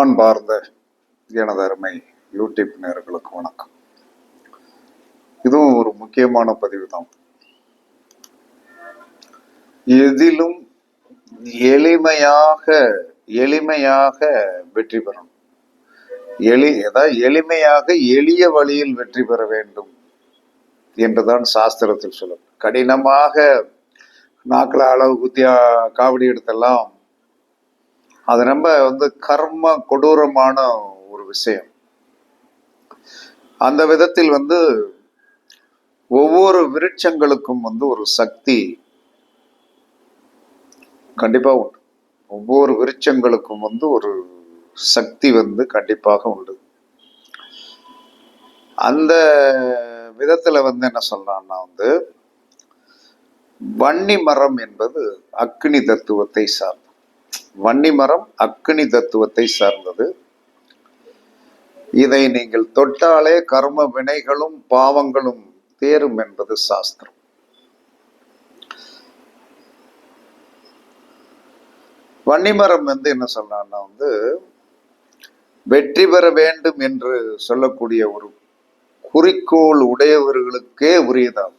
அன்பார்ந்த எனது அருமை யூடியூப் நேர்களுக்கு வணக்கம். இதுவும் ஒரு முக்கியமான பதிவு தான் எதிலும் எளிமையாக எளிமையாக வெற்றி பெறணும். எளி அதாவது எளிமையாக எளிய வழியில் வெற்றி பெற வேண்டும் என்றுதான் சாஸ்திரத்தில் சொல்லும் கடினமாக நாக்கில் அளவு குத்தியா காவடி எடுத்தெல்லாம் அது ரொம்ப வந்து கர்ம கொடூரமான ஒரு விஷயம். அந்த விதத்தில் வந்து ஒவ்வொரு விருட்சங்களுக்கும் வந்து ஒரு சக்தி கண்டிப்பாக உண்டு. ஒவ்வொரு விருட்சங்களுக்கும் வந்து ஒரு சக்தி வந்து கண்டிப்பாக உண்டு. அந்த விதத்தில் வந்து என்ன சொல்றான்னா வந்து வன்னி மரம் என்பது அக்னி தத்துவத்தை சார்ந்தது வன்னி மரம் அக்னி தத்துவத்தை சார்ந்தது. இதை நீங்கள் தொட்டாலே கர்ம வினைகளும் பாவங்களும் தேரும் என்பது சாஸ்திரம். வன்னிமரம் வந்து என்ன சொன்னான்னா வந்து வெற்றி பெற வேண்டும் என்று சொல்லக்கூடிய ஒரு குறிக்கோள் உடையவர்களுக்கே உரியதாகும்.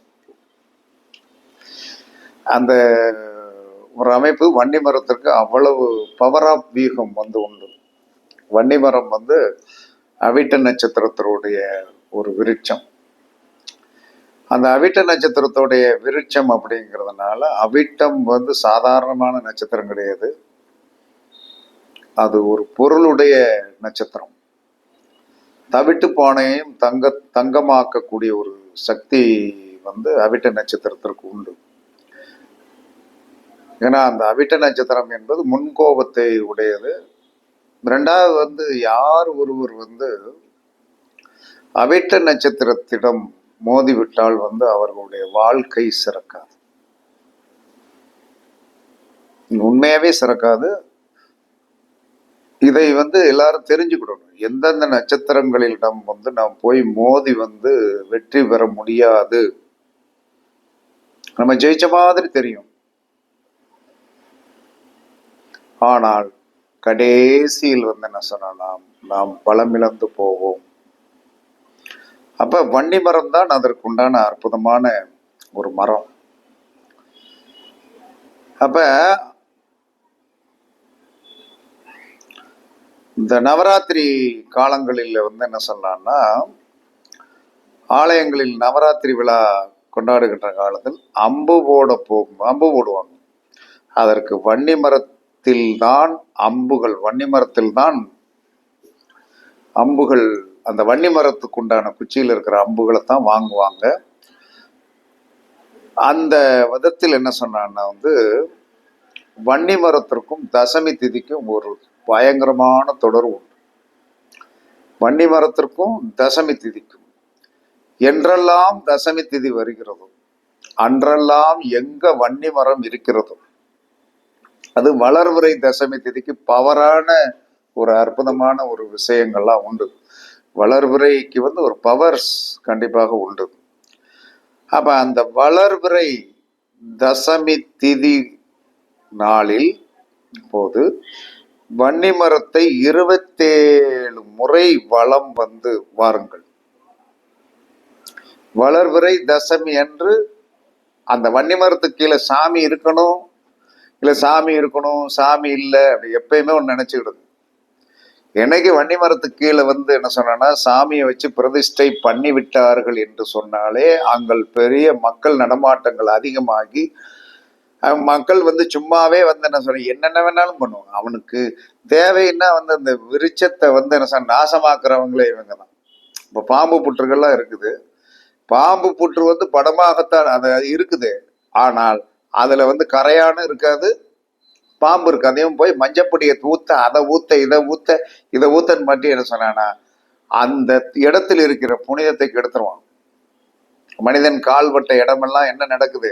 அந்த ஒரு அமைப்பு வன்னி மரத்திற்கு அவ்வளவு பவர் ஆஃப் வியூகம் வந்து உண்டு. வன்னி மரம் வந்து அவிட்ட நட்சத்திரத்தினுடைய ஒரு விருட்சம். அந்த அவிட்ட நட்சத்திரத்துடைய விருட்சம் அப்படிங்கிறதுனால அவிட்டம் வந்து சாதாரணமான நட்சத்திரம் கிடையாது. அது ஒரு பொருளுடைய நட்சத்திரம். தவிட்டு பானையையும் தங்க தங்கமாக்கக்கூடிய ஒரு சக்தி வந்து அவிட்ட நட்சத்திரத்திற்கு உண்டு. ஏன்னா அந்த அவிட்ட நட்சத்திரம் என்பது முன்கோபத்தை உடையது. ரெண்டாவது வந்து யார் ஒருவர் வந்து அவிட்ட நட்சத்திரத்திடம் மோதிவிட்டால் வந்து அவர்களுடைய வாழ்க்கை சிறக்காது. உண்மையாவே சிறக்காது. இதை வந்து எல்லாரும் தெரிஞ்சுக்கிடணும். எந்தெந்த நட்சத்திரங்களிடம் வந்து நாம் போய் மோதி வந்து வெற்றி பெற முடியாது? நம்ம ஜெயிச்ச மாதிரி தெரியும். ஆனால் கடைசியில் வந்து என்ன சொன்னா நாம் பலமிழந்து போவோம். அப்ப வன்னி மரம் தான் அதற்குண்டான அற்புதமான ஒரு மரம். அப்ப இந்த நவராத்திரி காலங்களில் வந்து என்ன சொல்லலாம்னா ஆலயங்களில் நவராத்திரி விழா கொண்டாடுகின்ற காலத்தில் அம்பு போட போகும் அம்பு போடுவாங்க. அதற்கு வன்னி மரத்தில் தான் அம்புகள் வன்னி மரத்தில் தான் அம்புகள் அந்த வன்னி மரத்துக்கு உண்டான குச்சியில் இருக்கிற அம்புகளை தான் வாங்குவாங்க. அந்த விதத்தில் என்ன சொன்னான்னா வந்து வன்னி மரத்திற்கும் தசமி திதிக்கும் ஒரு பயங்கரமான தொடர்பு உண்டு. வன்னி மரத்திற்கும் தசமி திதிக்கும். என்றெல்லாம் தசமி திதி வருகிறதோ அன்றெல்லாம் எங்க வன்னி மரம் இருக்கிறதோ அது வளர்வுரை தசமி திதிக்கு பவரான ஒரு அற்புதமான ஒரு விஷயங்கள்லாம் உண்டு. வளர்வுரைக்கு வந்து ஒரு பவர்ஸ் கண்டிப்பாக உண்டு. அப்ப அந்த வளர்வுரை தசமி திதி நாளில் போது வன்னி மரத்தை இருபத்தேழு முறை வளம் வந்து வாருங்கள். வளர்விரை தசமி என்று அந்த வன்னி மரத்துக்கு கீழே சாமி இருக்கணும். இல்லை சாமி இருக்கணும் சாமி இல்லை அப்படி எப்பயுமே ஒன்று நினச்சிக்கிடுது. என்னைக்கு வண்டி மரத்துக்கு கீழே வந்து என்ன சொன்னா சாமியை வச்சு பிரதிஷ்டை பண்ணி விட்டார்கள் என்று சொன்னாலே அங்கள் பெரிய மக்கள் நடமாட்டங்கள் அதிகமாகி மக்கள் வந்து சும்மாவே வந்து என்ன சொல்ற என்னென்ன வேணாலும் பண்ணுவாங்க. அவனுக்கு தேவைன்னா வந்து அந்த விருட்சத்தை வந்து என்ன சொல்ற நாசமாக்குறவங்களே இவங்க தான். இப்போ பாம்பு புற்றுகள்லாம் இருக்குது. பாம்பு புற்று வந்து படமாகத்தான் அது இருக்குது. ஆனால் அதில் வந்து கரையானும் இருக்காது பாம்பு இருக்கு அதையும் போய் மஞ்சப்பொடியை ஊத்த அதை ஊத்த இதை ஊத்த இதை ஊத்தன்னு மட்டும் என்ன சொன்னானா அந்த இடத்தில் இருக்கிற புனிதத்தை கெடுத்துருவான். மனிதன் கால்பட்ட இடமெல்லாம் என்ன நடக்குது?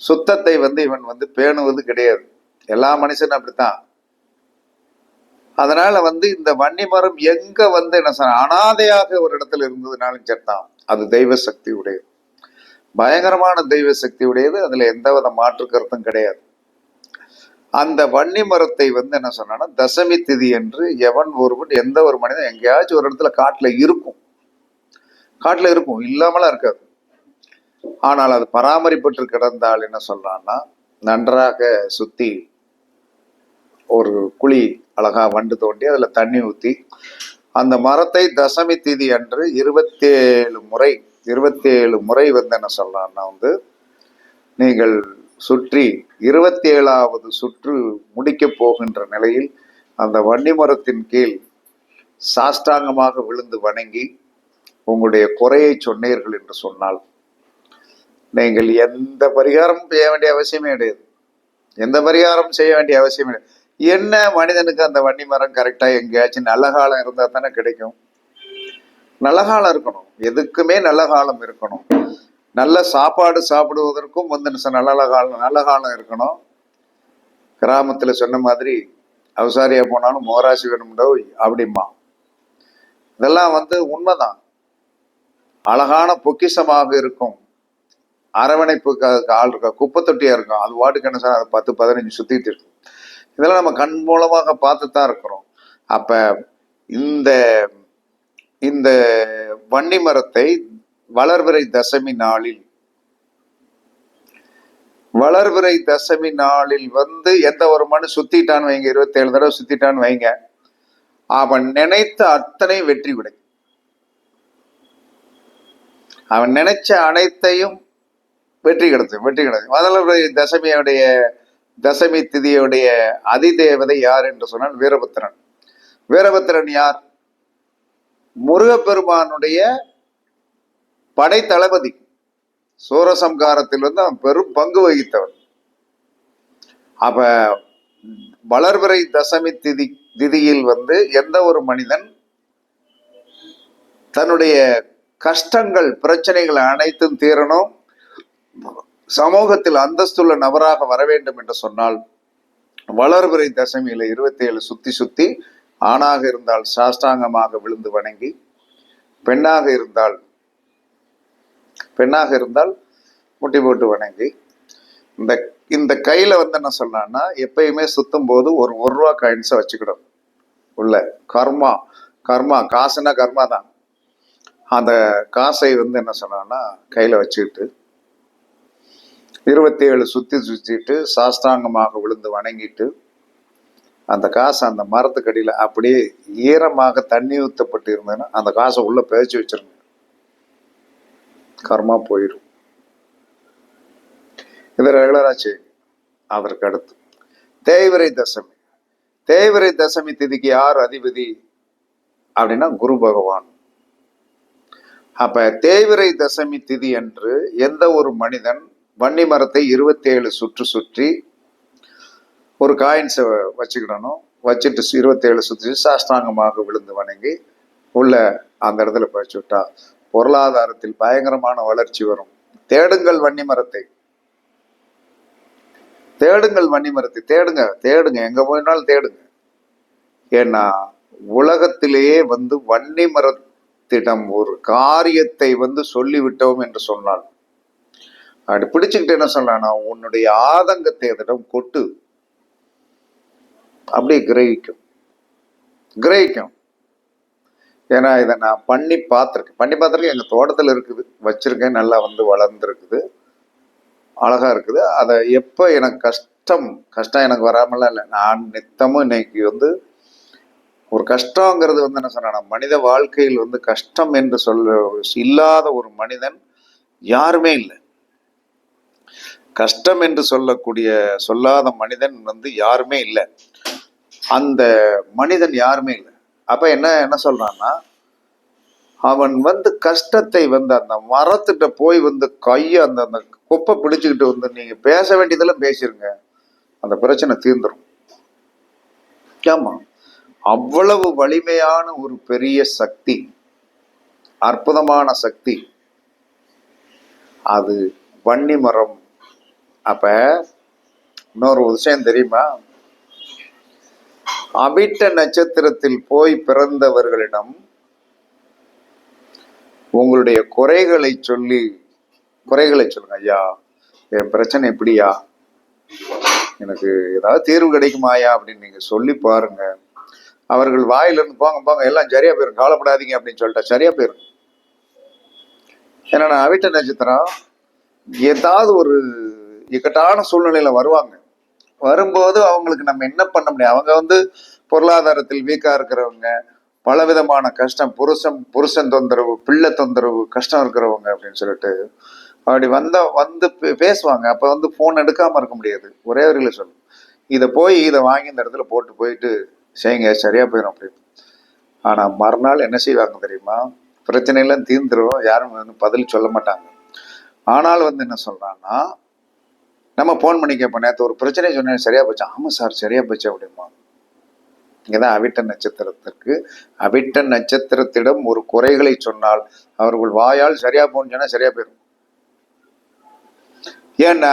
சுத்தத்தை வந்து இவன் வந்து பேணுவது கிடையாது. எல்லா மனுஷனும் அப்படித்தான். அதனால வந்து இந்த வன்னி மரம் எங்க வந்து என்ன சொன்ன அனாதையாக ஒரு இடத்துல இருந்ததுனாலும் சரிதான். அது தெய்வ சக்தி உடையது. பயங்கரமான தெய்வ சக்தி உடையது. அதுல எந்தவித மாற்று கருத்தும் கிடையாது. அந்த வன்னி மரத்தை வந்து என்ன சொன்னான்னா தசமி திதி என்று எவன் ஒருவன் எந்த ஒரு மனிதன் எங்கேயாச்சும் ஒரு இடத்துல காட்டில் இருக்கும். காட்டில் இருக்கும் இல்லாமலாம் இருக்காது. ஆனால் அது பராமரிப்பட்டு கிடந்தால் என்ன சொல்றான்னா நன்றாக சுத்தி ஒரு குழி அழகா வண்டு தோண்டி அதில் தண்ணி ஊற்றி அந்த மரத்தை தசமி திதி அன்று இருபத்தேழு முறை இருபத்தேழு முறை வந்து என்ன சொல்லலாம்னா வந்து நீங்கள் சுற்றி இருபத்தி ஏழாவது சுற்று முடிக்கப் போகின்ற நிலையில் அந்த வன்னி மரத்தின் கீழ் சாஷ்டாங்கமாக விழுந்து வணங்கி உங்களுடைய குறையை சொன்னீர்கள் என்று சொன்னால் நீங்கள் எந்த பரிகாரமும் செய்ய வேண்டிய அவசியமே கிடையாது. எந்த பரிகாரமும் செய்ய வேண்டிய அவசியமே கிடையாது. என்ன மனிதனுக்கு அந்த வண்டி மரம் கரெக்டா எங்கேயாச்சும் நல்ல காலம் இருந்தா தானே கிடைக்கும்? நல்ல காலம் இருக்கணும். எதுக்குமே நல்ல காலம் இருக்கணும். நல்ல சாப்பாடு சாப்பிடுவதற்கும் வந்து நல்ல காலம் நல்ல காலம் இருக்கணும். கிராமத்துல சொன்ன மாதிரி அவசாரியா போனாலும் மோராசி வேணும்டோ அப்படிமா இதெல்லாம் வந்து உண்மைதான். அழகான பொக்கிஷமாக இருக்கும். அரவணைப்பு ஆள் இருக்கா குப்பை தொட்டியா இருக்கும். அது வாட்டுக்கு என்ன சார் அது பத்து பதினஞ்சு சுத்திட்டு இருக்கும். இதெல்லாம் நம்ம கண் மூலமாக பார்த்து தான் இருக்கிறோம். அப்ப இந்த இந்த வன்னி மரத்தை வளர்பிறை தசமி நாளில் வளர்பிறை தசமி நாளில் வந்து எந்த ஒரு மனு சுத்திட்டான்னு வைங்க இருபத்தேழு தடவை சுத்திட்டான்னு வைங்க. அவன் நினைத்த அத்தனை வெற்றி விடை. அவன் நினைச்ச அனைத்தையும் வெற்றி கிடைச்சு வெற்றி கிடைச்சு வளர்பிறை தசமியுடைய தசமி திதியுடைய அதிதேவதை யார் என்று சொன்னால் வீரபத்திரன். வீரபத்திரன் யார்? முருகப்பெருமானுடைய படை தளபதி சூரசம்காரத்தில் வந்து அவன் பெரும் பங்கு வகித்தவன். அப்ப வளர்பிறை தசமி திதி திதியில் வந்து எந்த ஒரு மனிதன் தன்னுடைய கஷ்டங்கள் பிரச்சனைகள் அனைத்தும் தீரணும். சமூகத்தில் அந்தஸ்துள்ள நபராக வர வேண்டும் என்று சொன்னால் வளர்பிறை தசமியில இருபத்தி ஏழு சுத்தி சுத்தி ஆணாக இருந்தால் சாஷ்டாங்கமாக விழுந்து வணங்கி பெண்ணாக இருந்தால் பெண்ணாக இருந்தால் முட்டி போட்டு வணங்கி இந்த இந்த கையில வந்து என்ன சொன்னான்னா எப்பயுமே சுத்தும் போது ஒரு ஒரு ரூபா காயின்ஸை வச்சுக்கிடும். உள்ள கர்மா கர்மா காசுனா கர்மா தான். அந்த காசை வந்து என்ன சொன்னான்னா கையில வச்சுக்கிட்டு இருபத்தி ஏழு சுற்றிட்டு சாஸ்தாங்கமாக சாஷ்டாங்கமாக விழுந்து வணங்கிட்டு அந்த காசு அந்த மரத்துக்கடியில் அப்படியே ஈரமாக தண்ணி ஊற்றப்பட்டு இருந்ததுன்னா அந்த காசை உள்ளே பேச்சு வச்சிருங்க. கர்மா போயிடும் இது ரெகுலரா செய்யுங்க அதற்கு அடுத்து தேய்வரை தசமி. தேய்வரை தசமி திதிக்கு யார் அதிபதி? அப்படின்னா குரு பகவான். அப்ப தேய்விரை தசமி திதி என்று எந்த ஒரு மனிதன் வன்னி மரத்தை இருபத்தேழு சுற்று சுற்றி ஒரு காயின்ஸை வச்சுக்கிடணும். வச்சுட்டு இருபத்தேழு சுற்றி சாஷ்டாங்கமாக விழுந்து வணங்கி உள்ள அந்த இடத்துல பறிச்சு விட்டா பொருளாதாரத்தில் பயங்கரமான வளர்ச்சி வரும். தேடுங்கள் வன்னி மரத்தை. தேடுங்கள் வன்னி மரத்தை. தேடுங்க தேடுங்க. எங்க போயினாலும் தேடுங்க. ஏன்னா உலகத்திலேயே வந்து வன்னி மரத்திடம் ஒரு காரியத்தை வந்து சொல்லிவிட்டோம் என்று சொன்னால் அப்படி பிடிச்சுக்கிட்டு என்ன சொல்லலாம்னா உன்னுடைய ஆதங்கத்தை அதிடம் கொட்டு. அப்படியே கிரகிக்கும். கிரகிக்கும். ஏன்னா இதை நான் பண்ணி பார்த்துருக்கேன். பண்ணி பார்த்துருக்கேன். எங்கள் தோட்டத்தில் இருக்குது. வச்சுருக்கேன். நல்லா வந்து வளர்ந்துருக்குது. அழகாக இருக்குது. அதை எப்போ எனக்கு கஷ்டம் கஷ்டம் எனக்கு வராமலாம் இல்லை. நான் நித்தமும் இன்னைக்கு வந்து ஒரு கஷ்டங்கிறது வந்து என்ன சொன்னா மனித வாழ்க்கையில் வந்து கஷ்டம் என்று சொல்ல இல்லாத ஒரு மனிதன் யாருமே இல்லை. கஷ்டம் என்று சொல்லக்கூடிய சொல்லாத மனிதன் வந்து யாருமே இல்லை. அந்த மனிதன் யாருமே இல்லை. அப்போ என்ன என்ன சொல்றான்னா அவன் வந்து கஷ்டத்தை வந்து அந்த மரத்திட்ட போய் வந்து கையை அந்த அந்த குப்பை பிடிச்சிக்கிட்டு வந்து நீங்கள் பேச வேண்டியதெல்லாம் பேசிருங்க. அந்த பிரச்சனை தீர்ந்துடும் ஆமாம் அவ்வளவு வலிமையான ஒரு பெரிய சக்தி அற்புதமான சக்தி அது வன்னி மரம் அப்ப இன்னொரு விஷயம் தெரியுமா? அபிட்ட நட்சத்திரத்தில் போய் பிறந்தவர்களிடம் உங்களுடைய குறைகளை சொல்லி குறைகளை சொல்லுங்க ஐயா என் பிரச்சனை எப்படியா? எனக்கு ஏதாவது தீர்வு கிடைக்குமாயா அப்படின்னு நீங்க சொல்லி பாருங்க. அவர்கள் வாயிலிருந்து போங்க போங்க எல்லாம் சரியா போயிரும் கவலைப்படாதீங்க அப்படின்னு சொல்லிட்டா சரியா போயிரும். ஏன்னா நான் அவிட்ட நட்சத்திரம் ஏதாவது ஒரு இக்கட்டான சூழ்நிலையில வருவாங்க. வரும்போது அவங்களுக்கு நம்ம என்ன பண்ண முடியும்? அவங்க வந்து பொருளாதாரத்தில் வீக்கா இருக்கிறவங்க பலவிதமான கஷ்டம் புருஷன் புருஷன் தொந்தரவு பிள்ளை தொந்தரவு கஷ்டம் இருக்கிறவங்க அப்படின்னு சொல்லிட்டு அப்படி வந்தா வந்து பே- பேசுவாங்க. அப்ப வந்து போன் எடுக்காம இருக்க முடியாது. ஒரே ஒரு சொல்லு இதை போய் இதை வாங்கி இந்த இடத்துல போட்டு போயிட்டு செய்யுங்க சரியா போயிடும் அப்படின்னு. ஆனா மறுநாள் என்ன செய்வாங்க தெரியுமா? பிரச்சனையெல்லாம் தீர்ந்துரும். யாரும் வந்து பதில் சொல்ல மாட்டாங்க. ஆனால் வந்து என்ன சொல்றான்னா நம்ம ஃபோன் பண்ணி கேட்போம் நேற்று ஒரு பிரச்சனை சொன்னேன். சரியா போச்சு. ஆமாம் சார் சரியா போச்சு அப்படிமா. இங்கதான் அவிட்ட நட்சத்திரத்திற்கு அவிட்ட நட்சத்திரத்திடம் ஒரு குறைகளை சொன்னால் அவர்கள் வாயால் சரியா போன்னு சொன்னால் சரியா போயிடும் ஏன்னா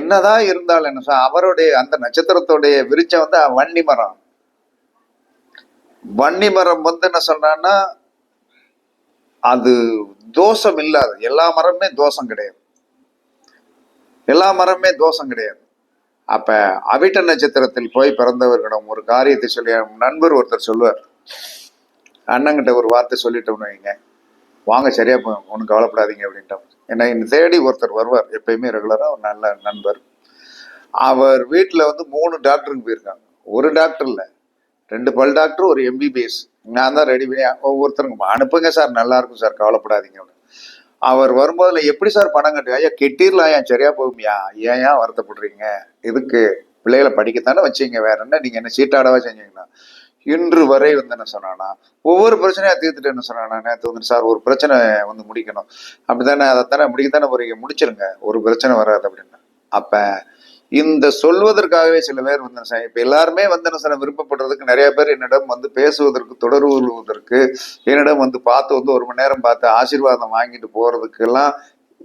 என்னதான் இருந்தாலும் என்ன சார் அவருடைய அந்த நட்சத்திரத்துடைய விருச்சம் வந்து வன்னி மரம். வன்னி மரம் வந்து என்ன சொன்னான்னா அது தோஷம் இல்லாது எல்லா மரமுமே தோஷம் கிடையாது. எல்லா மரமுமே தோஷம் கிடையாது. அப்ப அவிட்ட நட்சத்திரத்தில் போய் பிறந்தவர்களிடம் ஒரு காரியத்தை சொல்லி நண்பர் ஒருத்தர் சொல்லுவார். அண்ணங்கிட்ட ஒரு வார்த்தை சொல்லிட்டோம்னு வைங்க. வாங்க சரியா போகும் ஒன்றும் கவலைப்படாதீங்க அப்படின்ட்டு. என்னை என்னை தேடி ஒருத்தர் வருவார் எப்பயுமே ரெகுலராக ஒரு நல்ல நண்பர். அவர் வீட்டில் வந்து மூணு டாக்டருக்கு போயிருக்காங்க. ஒரு டாக்டர் இல்லை ரெண்டு பல் டாக்டர் ஒரு எம்பிபிஎஸ் நான் தான் ரெடி பண்ணி ஒவ்வொருத்தருங்க அனுப்புங்க சார் நல்லா இருக்கும் சார் கவலைப்படாதீங்க அவர் வரும்போதுல எப்படி சார் பணம் கட்டு ஐயா கெட்டிடலாம் ஐயா சரியா போகுமியா? ஏன் ஏன் வருத்தப்படுறீங்க? இதுக்கு பிள்ளைகளை படிக்கத்தானே வச்சீங்க வேற என்ன? நீங்க என்ன சீட்டாடவா செஞ்சீங்கன்னா இன்று வரை வந்து என்ன சொன்னானா ஒவ்வொரு பிரச்சனையா தீர்த்துட்டு என்ன சொன்னானா நேற்று வந்து சார் ஒரு பிரச்சனை வந்து முடிக்கணும். அப்படித்தானே? அதைத்தானே முடிக்கத்தானே போறீங்க? முடிச்சிருங்க. ஒரு பிரச்சனை வராது அப்படின்னு. அப்ப இந்த சொல்வதற்காகவே சில பேர் வந்து சார் இப்ப எல்லாருமே வந்து என்ன சொல்ல விருப்பப்படுறதுக்கு நிறைய பேர் என்னிடம் வந்து பேசுவதற்கு தொடர்பு என்னிடம் வந்து பார்த்து வந்து ஒரு மணி நேரம் பார்த்து ஆசீர்வாதம் வாங்கிட்டு போறதுக்கு எல்லாம்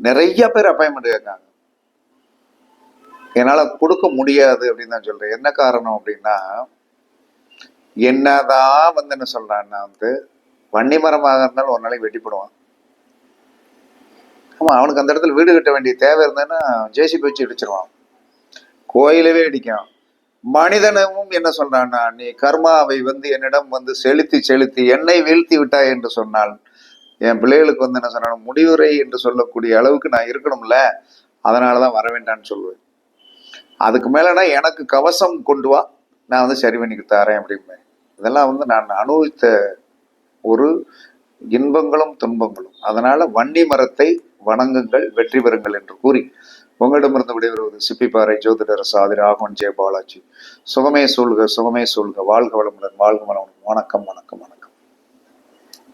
நிறைய பேர் அப்பாயின்மெண்ட் கேட்காங்க. என்னால கொடுக்க முடியாது அப்படின்னு தான் சொல்றேன். என்ன காரணம் அப்படின்னா என்னதான் வந்து என்ன சொல்றான்னா வந்து வன்னி மரமாக இருந்தாலும் ஒரு நாளைக்கு வெட்டிப்படுவான். ஆமா அவனுக்கு அந்த இடத்துல வீடு கட்ட வேண்டிய தேவை இருந்ததுன்னா ஜேசிபி வச்சு இடிச்சிருவான். கோயிலவே அடிக்கும். மனிதனமும் என்ன சொல்றான்னா நீ கர்மாவை வந்து என்னிடம் வந்து செலுத்தி செலுத்தி என்னை வீழ்த்தி விட்டாய் என்று சொன்னால் என் பிள்ளைகளுக்கு வந்து என்ன சொன்ன முடிவுரை என்று சொல்லக்கூடிய அளவுக்கு நான் இருக்கணும்ல அதனாலதான் வர வேண்டாம்னு சொல்லுவேன். அதுக்கு மேலனா எனக்கு கவசம் கொண்டு வா நான் வந்து சரி பண்ணிக்கு தரேன் அப்படிம்பேன் இதெல்லாம் வந்து நான் அனுபவித்த ஒரு இன்பங்களும் துன்பங்களும். அதனால வன்னி மரத்தை வணங்குங்கள் வெற்றி பெறுங்கள் என்று கூறி உங்களிடமிருந்து விடைபெறுவது சிப்பிப்பாறை ஜோதிடர் சாதி ராகவன் ஜெய பாலாஜி சுகமே சூழ்க சுகமே சூழ்க வாழ்க வளமுடன் வாழ்க வளமுடன் வணக்கம் வணக்கம் வணக்கம்.